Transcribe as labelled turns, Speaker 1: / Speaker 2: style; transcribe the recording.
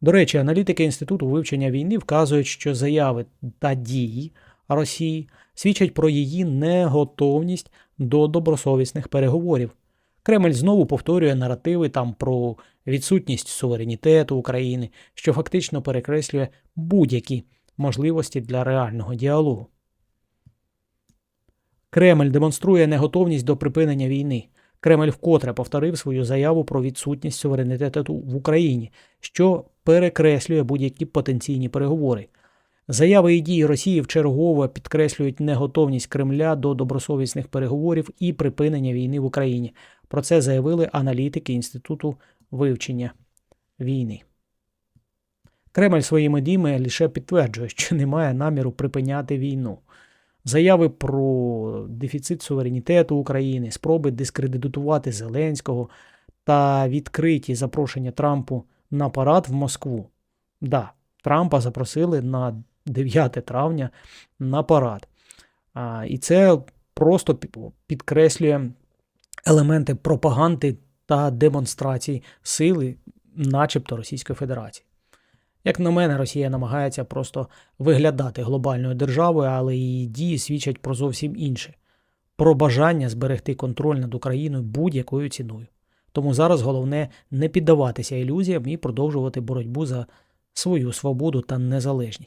Speaker 1: До речі, аналітики Інституту вивчення війни вказують, що заяви та дії Росії свідчать про її неготовність до добросовісних переговорів. Кремль знову повторює наративи там про відсутність суверенітету України, що фактично перекреслює будь-які можливості для реального діалогу. Кремль демонструє неготовність до припинення війни. Кремль вкотре повторив свою заяву про відсутність суверенітету в Україні, що перекреслює будь-які потенційні переговори. Заяви і дії Росії вчергово підкреслюють неготовність Кремля до добросовісних переговорів і припинення війни в Україні. Про це заявили аналітики Інституту вивчення війни. Кремль своїми діями лише підтверджує, що не має наміру припиняти війну. Заяви про дефіцит суверенітету України, спроби дискредитувати Зеленського та відкриті запрошення Трампу на парад в Москву. Да, Трампа запросили на 9 травня на парад. А, і це просто підкреслює елементи пропаганди та демонстрації сили, начебто Російської Федерації. Як на мене, Росія намагається просто виглядати глобальною державою, але її дії свідчать про зовсім інше про бажання зберегти контроль над Україною будь-якою ціною. Тому зараз головне не піддаватися ілюзіям і продовжувати боротьбу за свою свободу та незалежність.